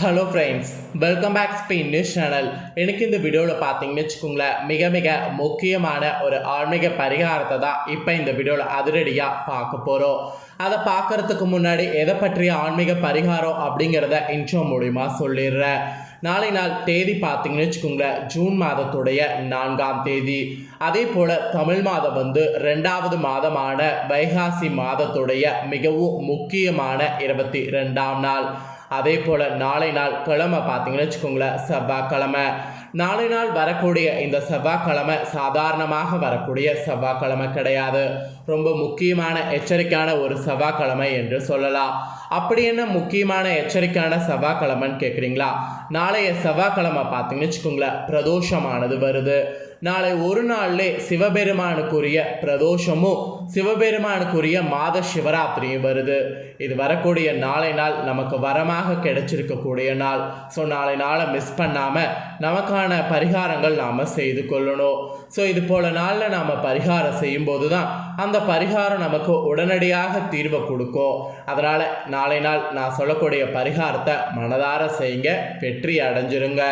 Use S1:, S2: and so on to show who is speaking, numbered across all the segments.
S1: Hello friends welcome back Spain news channel எனக்கு இந்த வீடியோவில் பார்த்தீங்கன்னு வச்சுக்கோங்களேன் மிக மிக முக்கியமான ஒரு ஆன்மீக பரிகாரத்தை தான் இப்போ இந்த வீடியோவில் அதிரடியாக பார்க்க போகிறோம் அதை பார்க்கறதுக்கு முன்னாடி எதை பற்றிய ஆன்மீக பரிகாரம் அப்படிங்கிறத இன்ட்ரோ மூலிமா சொல்லிடுறேன். நாளை நாள் தேதி பார்த்தீங்கன்னு வச்சுக்கோங்களேன் ஜூன் மாதத்துடைய நான்காம் தேதி. அதே போல் தமிழ் மாதம் வந்து ரெண்டாவது மாதமான வைகாசி மாதத்துடைய மிகவும் முக்கியமான இருபத்தி ரெண்டாம் நாள். அதே போல் நாளை நாள் கிழமை பார்த்தீங்கன்னு வச்சுக்கோங்களேன் செவ்வாய்க்கிழமை. நாளை நாள் வரக்கூடிய இந்த செவ்வாய்க்கிழமை சாதாரணமாக வரக்கூடிய செவ்வாய்க்கிழமை கிடையாது. ரொம்ப முக்கியமான எச்சரிக்கையான ஒரு செவ்வாய்க்கிழமை என்று சொல்லலாம். அப்படி என்ன முக்கியமான எச்சரிக்கையான செவ்வாய்க்கிழமைன்னு கேட்குறீங்களா நாளைய செவ்வாய்க்கிழமை பார்த்தீங்கன்னு வச்சுக்கோங்களேன் பிரதோஷமானது வருது. நாளை ஒரு நாள்லே சிவபெருமானுக்குரிய பிரதோஷமும் சிவபெருமானுக்குரிய மாத சிவராத்திரியும் வருது. இது வரக்கூடிய நாளை நாள் நமக்கு வரமாக கிடைச்சிருக்கக்கூடிய நாள். ஸோ நாளை நாளை மிஸ் பண்ணாமல் நமக்கான பரிகாரங்கள் நாம் செய்து கொள்ளணும். ஸோ இது போல நாளில் நாம் பரிகாரம் செய்யும்போது தான் அந்த பரிகாரம் நமக்கு உடனடியாக தீர்வை கொடுக்கும். அதனால் நாளை நாள் நான் சொல்லக்கூடிய பரிகாரத்தை மனதார செய்யுங்க வெற்றி அடைஞ்சிருங்க.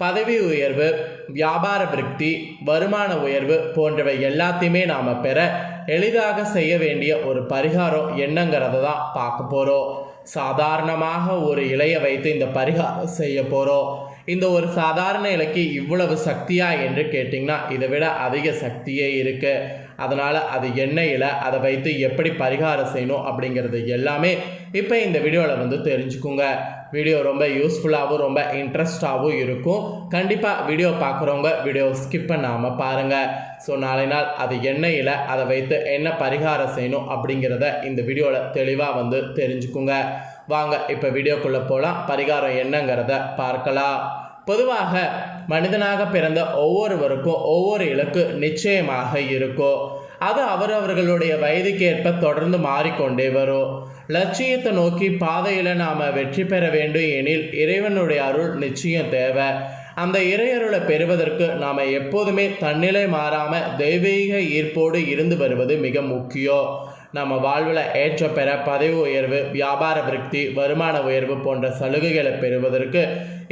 S1: பதவி உயர்வு வியாபார விருத்தி வருமான உயர்வு போன்றவை எல்லாத்தையுமே நாம் பெற எளிதாக செய்ய வேண்டிய ஒரு பரிகாரம் என்னங்கிறத தான் பார்க்க போகிறோம் சாதாரணமாக ஒரு இலையை வைத்து இந்த பரிகாரம் செய்ய போகிறோம் இந்த ஒரு சாதாரண இலைக்கு இவ்வளவு சக்தியா என்று கேட்டிங்கன்னா இதை விட அதிக சக்தியே இருக்குது அதனால் அது என்ன இலை அதை வைத்து எப்படி பரிகாரம் செய்யணும் அப்படிங்கிறது எல்லாமே இப்போ இந்த வீடியோவில் வந்து தெரிஞ்சுக்குங்க. வீடியோ ரொம்ப யூஸ்ஃபுல்லாகவும் ரொம்ப இன்ட்ரெஸ்டாகவும் இருக்கும். கண்டிப்பாக வீடியோ பார்க்குறவங்க வீடியோ ஸ்கிப் பண்ணாமல் பாருங்கள் ஸோ நாளை நாள் அது என்ன இலை அதை வைத்து என்ன பரிகாரம் செய்யணும் அப்படிங்கிறத இந்த வீடியோவில் தெளிவாக வந்து தெரிஞ்சுக்குங்க. வாங்க இப்போ வீடியோக்குள்ளே போகலாம் பரிகாரம் என்னங்கிறத பார்க்கலாம். பொதுவாக மனிதனாக பிறந்த ஒவ்வொருவருக்கும் ஒவ்வொரு இலக்கு நிச்சயமாக இருக்கும். அது அவரவர்களுடைய வயதுக்கேற்ப தொடர்ந்து மாறிக்கொண்டே வரும். லட்சியத்தை நோக்கி பாதையில் நாம் வெற்றி பெற வேண்டும் எனில் இறைவனுடைய அருள் நிச்சயம் தேவை. அந்த இறையருளை பெறுவதற்கு நாம் எப்போதுமே தன்னிலை மாறாமல் தெய்வீக ஈர்ப்போடு இருந்து வருவது மிக முக்கியம். நம்ம வாழ்வில் ஏற்ற பெற பதவி உயர்வு வியாபார விருத்தி வருமான உயர்வு போன்ற சலுகைகளை பெறுவதற்கு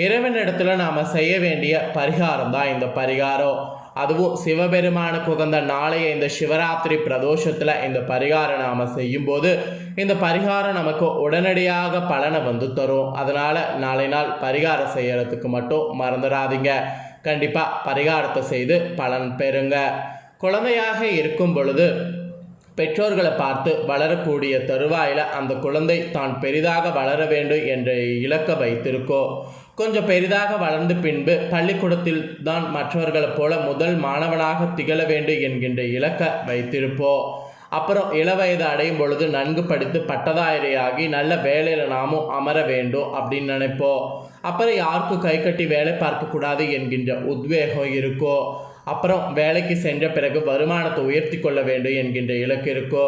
S1: இறைவனிடத்தில் நாம் செய்ய வேண்டிய பரிகாரம் தான் இந்த பரிகாரம். அதுவும் சிவபெருமானுக்கு உகந்த நாளைய இந்த சிவராத்திரி பிரதோஷத்தில் இந்த பரிகாரம் நாம் செய்யும்போது இந்த பரிகாரம் நமக்கு உடனடியாக பலனை வந்து தரும். அதனால் நாளை நாள் பரிகாரம் செய்யறதுக்கு மட்டும் மறந்துடாதீங்க. கண்டிப்பாக பரிகாரத்தை செய்து பலன் பெறுங்க. குழந்தையாக இருக்கும் பொழுது பெற்றோர்களை பார்த்து வளரக்கூடிய தருவாயில் அந்த குழந்தை தான் பெரிதாக வளர வேண்டும் என்ற இலக்கை வைத்திருக்கோ. கொஞ்சம் பெரிதாக வளர்ந்து பின்பு பள்ளிக்கூடத்தில் தான் மற்றவர்களைப் போல முதல் மாணவனாக திகழ வேண்டும் என்கின்ற இலக்கை வைத்திருப்போ. அப்புறம் இளவயது அடையும் பொழுது நன்கு படித்து பட்டதாரியாகி நல்ல வேலையில் நாமும் அமர வேண்டும் அப்படின்னு நினைப்போம் அப்புறம் யாருக்கும் கை கட்டி வேலை பார்க்கக்கூடாது என்கின்ற உத்வேகம் இருக்கோ. அப்புறம் வேலைக்கு சென்ற பிறகு வருமானத்தை உயர்த்தி கொள்ள வேண்டும் என்கின்ற இலக்கு இருக்கோ.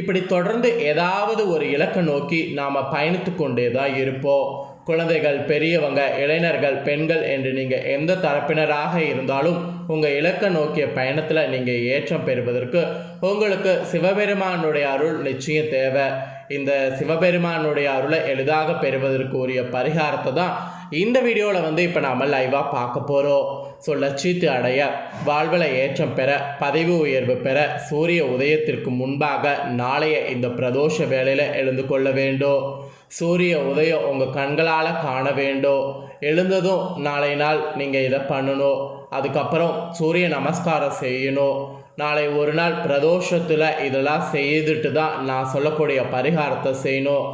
S1: இப்படி தொடர்ந்து ஏதாவது ஒரு இலக்கை நோக்கி நாம் பயணித்து கொண்டே தான் இருப்போம் குழந்தைகள் பெரியவங்க இளைஞர்கள் பெண்கள் என்று நீங்கள் எந்த தரப்பினராக இருந்தாலும் உங்கள் இலக்கை நோக்கிய பயணத்தில் நீங்கள் ஏற்றம் பெறுவதற்கு உங்களுக்கு சிவபெருமானுடைய அருள் நிச்சயம் தேவை. இந்த சிவபெருமானுடைய அருளை எளிதாக பெறுவதற்கு உரிய பரிகாரத்தை தான் இந்த வீடியோவில் வந்து இப்போ நாம் லைவாக பார்க்க போகிறோம் ஸோ லட்சியத்தை அடைய வாழ்வில் ஏற்றம் பெற பதவி உயர்வு பெற சூரிய உதயத்திற்கு முன்பாக நாளைய இந்த பிரதோஷ வேலையில் எழுந்து கொள்ள வேண்டும். சூரிய உதயம் உங்கள் கண்களால் காண வேண்டும். எழுந்ததும் நாளை நாள் நீங்கள் இதை பண்ணணும். அதுக்கப்புறம் சூரிய நமஸ்காரம் செய்யணும். நாளை ஒரு நாள் பிரதோஷத்தில் இதெல்லாம் செய்துட்டு தான் நான் சொல்லக்கூடிய பரிகாரத்தை செய்யணும்.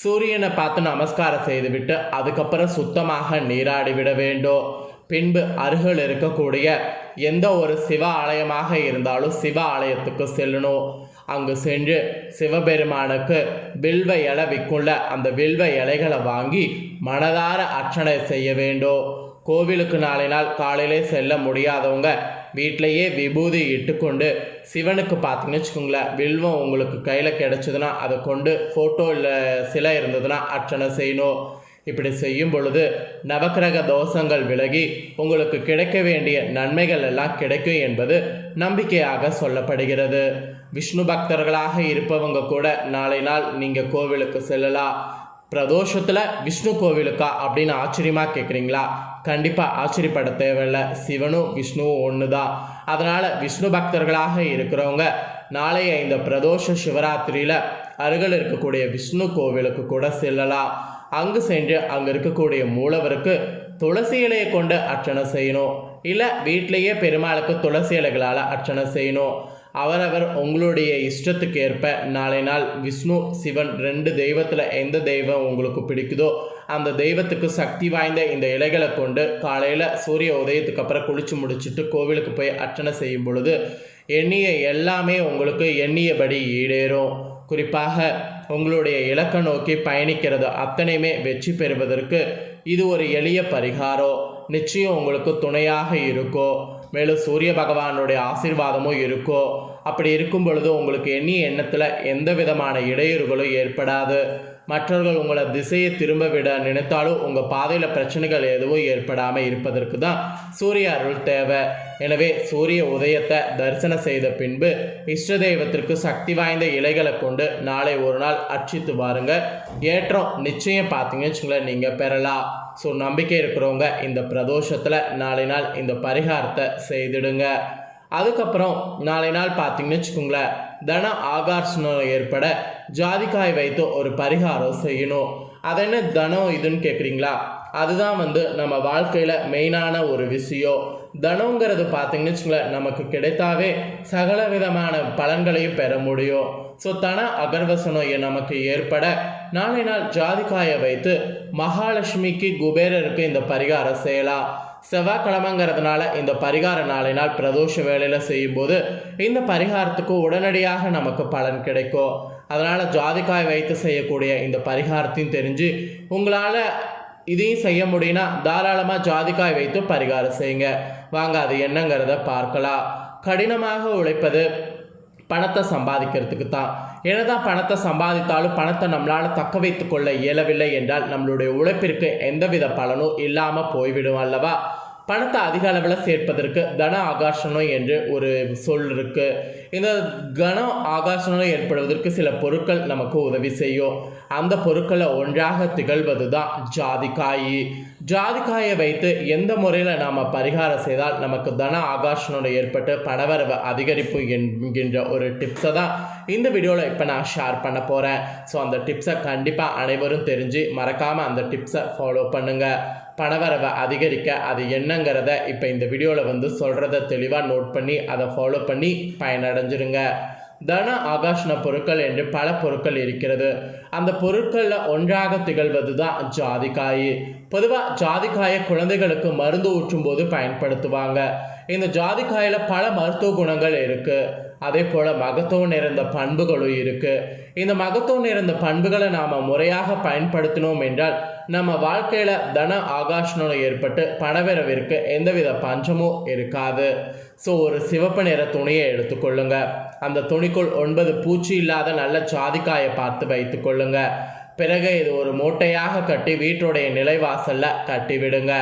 S1: சூரியனை பார்த்து நமஸ்காரம் செய்துவிட்டு அதுக்கப்புறம் சுத்தமாக நீராடி விட வேண்டும். பின்பு அருகில் இருக்கக்கூடிய எந்த ஒரு சிவ ஆலயமாக இருந்தாலும் சிவ ஆலயத்துக்கு செல்லணும். அங்கு சென்று சிவபெருமானுக்கு வில்வ இலை விற்குள்ள அந்த வில்வ இலைகளை வாங்கி மனதார அர்ச்சனை செய்ய வேண்டும். கோவிலுக்கு நாளை நாள் காலையிலே செல்ல முடியாதவங்க வீட்டிலையே விபூதி இட்டுக்கொண்டு சிவனுக்கு பார்த்தீங்கன்னு வச்சுக்கோங்களேன் வில்வம் உங்களுக்கு கையில் கிடச்சதுன்னா அதை கொண்டு ஃபோட்டோ இல்லை சிலை இருந்ததுன்னா அர்ச்சனை செய்யணும். இப்படி செய்யும் பொழுது நவக்கிரக தோஷங்கள் விலகி உங்களுக்கு கிடைக்க வேண்டிய நன்மைகள் எல்லாம் கிடைக்கும் என்பது நம்பிக்கையாக சொல்லப்படுகிறது. விஷ்ணு பக்தர்களாக இருப்பவங்க கூட நாளை நாள் நீங்கள் கோவிலுக்கு செல்லலாம் பிரதோஷத்தில் விஷ்ணு கோவிலுக்கா அப்படின்னு ஆச்சரியமாக கேட்குறீங்களா கண்டிப்பாக ஆச்சரியப்பட தேவையில்லை. சிவனும் விஷ்ணுவும் ஒன்று தான் அதனால் விஷ்ணு பக்தர்களாக இருக்கிறவங்க நாளைய இந்த பிரதோஷ சிவராத்திரியில் அருகில் இருக்கக்கூடிய விஷ்ணு கோவிலுக்கு கூட செல்லலாம். அங்கு சென்று அங்கே இருக்கக்கூடிய மூலவருக்கு துளசி இலையை கொண்டு அர்ச்சனை செய்யணும். இல்லை வீட்டிலேயே பெருமாளுக்கு துளசி இலைகளால் அர்ச்சனை செய்யணும். அவரவர் உங்களுடைய இஷ்டத்துக்கு ஏற்ப நாளை நாள் விஷ்ணு சிவன் ரெண்டு தெய்வத்தில் எந்த தெய்வம் உங்களுக்கு பிடிக்குதோ அந்த தெய்வத்துக்கு சக்தி வாய்ந்த இந்த இலைகளை கொண்டு காலையில் சூரிய உதயத்துக்கு அப்புறம் குளிச்சு முடிச்சுட்டு கோவிலுக்கு போய் அர்ச்சனை செய்யும் பொழுது எண்ணிய எல்லாமே உங்களுக்கு எண்ணியபடி ஈடேறும். குறிப்பாக உங்களுடைய இலக்கை நோக்கி பயணிக்கிறது அத்தனையுமே வெற்றி பெறுவதற்கு இது ஒரு எளிய பரிகாரம் நிச்சயம் உங்களுக்கு துணையாக இருக்கும் மேலும் சூரிய பகவானுடைய ஆசீர்வாதமும் இருக்கும் அப்படி இருக்கும் பொழுது உங்களுக்கு எண்ணி எண்ணத்தில் எந்த விதமான இடையூறுகளும் ஏற்படாது. மற்றவர்கள் உங்களை திசையை திரும்ப விட நினைத்தாலும் உங்கள் பாதையில் பிரச்சனைகள் எதுவும் ஏற்படாமல் இருப்பதற்கு தான் சூரிய அருள் தேவை. எனவே சூரிய உதயத்தை தரிசனம் செய்த பின்பு இஷ்ட தெய்வத்திற்கு சக்தி வாய்ந்த இலைகளை கொண்டு நாளை ஒரு நாள் அர்ச்சித்து வாருங்க. ஏற்றம் நிச்சயம் பார்த்தீங்கன்னு வச்சுங்களேன் நீங்கள் பெறலாம். ஸோ நம்பிக்கை இருக்கிறவங்க இந்த பிரதோஷத்தில் நாளை நாள் இந்த பரிகாரத்தை செய்திடுங்க. அதுக்கப்புறம் நாளை நாள் பார்த்தீங்கன்னு வச்சுக்கோங்களேன் தன ஆகர்ஷணம் ஏற்பட ஜாதிக்காய் வைத்து ஒரு பரிகாரம் செய்யணும். அது என்ன தனம் இதுன்னு கேட்குறீங்களா அதுதான் வந்து நம்ம வாழ்க்கையில் மெயினான ஒரு விஷயம். தனங்கிறது பார்த்தீங்கன்னு வச்சுங்களேன் நமக்கு கிடைத்தாவே சகல விதமான பலன்களையும் பெற முடியும். ஸோ தன அகர்வசனம் நமக்கு ஏற்பட நாளை நாள் ஜாதிக்காயை வைத்து மகாலட்சுமிக்கு குபேரருக்கு இந்த பரிகாரம் செய்யலாம். செவ்வாய்க்கிழமைங்கிறதுனால இந்த பரிகார நாளை நாள் பிரதோஷ வேலையில் செய்யும்போது இந்த பரிகாரத்துக்கு உடனடியாக நமக்கு பலன் கிடைக்கும். அதனால் ஜாதிக்காய் வைத்து செய்யக்கூடிய இந்த பரிகாரத்தையும் தெரிஞ்சு உங்களால் இதையும் செய்ய முடியும்னா தாராளமாக ஜாதிக்காய் வைத்து பரிகாரம் செய்யுங்க. வாங்க அது என்னங்கிறத பார்க்கலாம். கடினமாக உழைப்பது பணத்தை சம்பாதிக்கிறதுக்கு தான். என்னதான் பணத்தை சம்பாதித்தாலும் பணத்தை நம்மளால் தக்க வைத்து கொள்ள இயலவில்லை என்றால் நம்மளுடைய உழைப்பிற்கு எந்தவித பலனும் இல்லாமல் போய்விடும் அல்லவா? பணத்தை அதிக அளவில் சேர்ப்பதற்கு தன ஆகர்ஷணம் என்று ஒரு சொல் இருக்குது இந்த கன ஆகர்ஷணம் ஏற்படுவதற்கு சில பொருட்கள் நமக்கு உதவி செய்யும். அந்த பொருட்களை ஒன்றாக திகழ்வது தான் ஜாதிக்காய். ஜாதிக்காயை வைத்து எந்த முறையில் நாம் பரிகாரம் செய்தால் நமக்கு தன ஆகர்ஷணம் ஏற்பட்டு பணவரவு அதிகரிப்பு என்கின்ற ஒரு டிப்ஸை தான் இந்த வீடியோவில் இப்போ நான் ஷேர் பண்ண போகிறேன் ஸோ அந்த டிப்ஸை கண்டிப்பாக அனைவரும் தெரிஞ்சு மறக்காமல் அந்த டிப்ஸை ஃபாலோ பண்ணுங்கள் பணவரவை அதிகரிக்க அது என்னங்கிறத இப்போ இந்த வீடியோவில் வந்து சொல்கிறத தெளிவாக நோட் பண்ணி அதை ஃபாலோ பண்ணி பயனடைஞ்சிருங்க. தன ஆகாஷ்ண பொருட்கள் என்று பல பொருட்கள் இருக்கிறது. அந்த பொருட்களில் ஒன்றாக திகழ்வது தான் ஜாதிக்காய் பொதுவாக ஜாதிக்காயை குழந்தைகளுக்கு மருந்து ஊற்றும் போது பயன்படுத்துவாங்க. இந்த ஜாதிக்காயில் பல மருத்துவ குணங்கள் இருக்குது அதே போல் மகத்துவம் நிறைந்த பண்புகளும் இருக்குது இந்த மகத்துவம் நிறைந்த பண்புகளை நாம் முறையாக பயன்படுத்தினோம் என்றால் நம்ம வாழ்க்கையில் தன ஆகாஷனும் ஏற்பட்டு பணவரவிற்கு எந்தவித பஞ்சமும் இருக்காது. ஸோ ஒரு சிவப்பு நிற துணியை எடுத்துக்கொள்ளுங்க. அந்த துணிக்குள் ஒன்பது பூச்சி இல்லாத நல்ல சாதிக்காயை பார்த்து வைத்துக்கொள்ளுங்க. பிறகு இது ஒரு மூட்டையாக கட்டி வீட்டுடைய நிலைவாசலில் கட்டிவிடுங்க.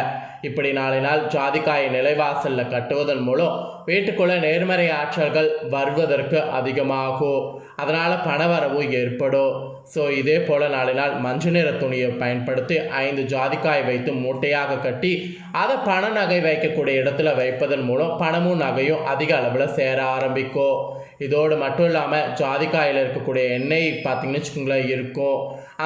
S1: இப்படி நாளை நாள் ஜாதிக்காயை நிலைவாசலில் கட்டுவதன் மூலம் வீட்டுக்குள்ளே நேர்மறை ஆற்றல்கள் வருவதற்கு அதிகமாகும். அதனால் பணவரவு ஏற்படும். ஸோ இதே போல் நாளை நாள் மஞ்சள் நிற துணியை பயன்படுத்தி ஐந்து ஜாதிக்காய் வைத்து மூட்டையாக கட்டி அதை பண நகை வைக்கக்கூடிய இடத்துல வைப்பதன் மூலம் பணமும் நகையும் அதிக அளவில் சேர ஆரம்பிக்கும். இதோடு மட்டும் இல்லாமல் ஜாதிக்காயில் இருக்கக்கூடிய எண்ணெய் பார்த்திங்கன்னு வச்சுக்கோங்களேன் இருக்கும்.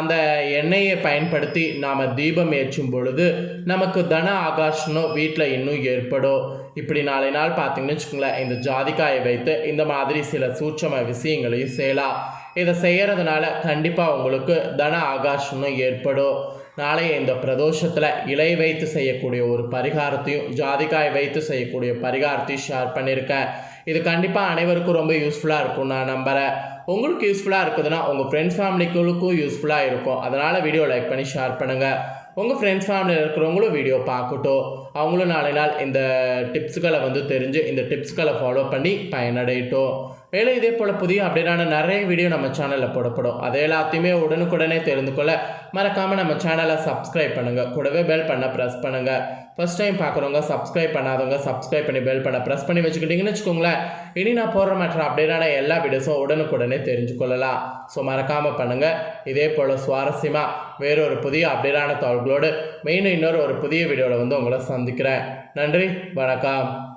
S1: அந்த எண்ணெயை பயன்படுத்தி நாம் தீபம் ஏற்றும் பொழுது நமக்கு தன ஆகர்ஷணம் வீட்டில் இன்னும் ஏற்படும் இப்படி நாளை நாள் பார்த்தீங்கன்னு வச்சுக்கோங்களேன் இந்த ஜாதிக்காயை வைத்து இந்த மாதிரி சில சூட்சம விஷயங்களையும் செய்யலாம். இதை செய்கிறதுனால கண்டிப்பாக உங்களுக்கு தன ஆகாஷனும் ஏற்படும் நாளைய இந்த பிரதோஷத்தில் இலை வைத்து செய்யக்கூடிய ஒரு பரிகாரத்தையும் ஜாதிக்காய் வைத்து செய்யக்கூடிய பரிகாரத்தையும் ஷேர் பண்ணியிருக்கேன். இது கண்டிப்பாக அனைவருக்கும் ரொம்ப யூஸ்ஃபுல்லாக இருக்கும் நான் நம்புகிறேன் உங்களுக்கு யூஸ்ஃபுல்லாக இருக்குதுன்னா உங்கள் ஃப்ரெண்ட்ஸ் ஃபேமிலிகளுக்கும் யூஸ்ஃபுல்லாக இருக்கும். அதனால் வீடியோ லைக் பண்ணி ஷேர் பண்ணுங்கள் உங்கள் ஃப்ரெண்ட்ஸ் ஃபேமிலியில் இருக்கிறவங்களும் வீடியோ பார்க்கட்டும். அவங்களும் நாளை நாள் இந்த டிப்ஸுகளை வந்து தெரிஞ்சு இந்த டிப்ஸ்களை ஃபாலோ பண்ணி பயனடையட்டும். மேலும் இதே போல் புதிய அப்படின்னா நிறைய வீடியோ நம்ம சேனலில் போடப்படும். அதை எல்லாத்தையுமே உடனுக்குடனே தெரிந்து கொள்ள மறக்காமல் நம்ம சேனலை சப்ஸ்கிரைப் பண்ணுங்கள் கூடவே பெல் பண்ண ப்ரெஸ் பண்ணுங்கள் ஃபஸ்ட் டைம் பார்க்குறவங்க சப்ஸ்கிரைப் பண்ணாதவங்க சப்ஸ்கிரைப் பண்ணி பெல் பண்ண ப்ரெஸ் பண்ணி வச்சுக்கிட்டிங்கன்னு வச்சுக்கோங்களேன். இனி நான் போடுற மாற்ற அப்படின்னா எல்லா வீடியோஸும் உடனுக்குடனே தெரிஞ்சு கொள்ளலாம். ஸோ மறக்காமல் பண்ணுங்கள் இதே போல் சுவாரஸ்யமாக வேறொரு புதிய அப்டேட்டான தகவல்களோடு மெயின் இன்னொரு ஒரு புதிய வீடியோவில் வந்து உங்களை சந்திக்கிறேன். நன்றி. வணக்கம்.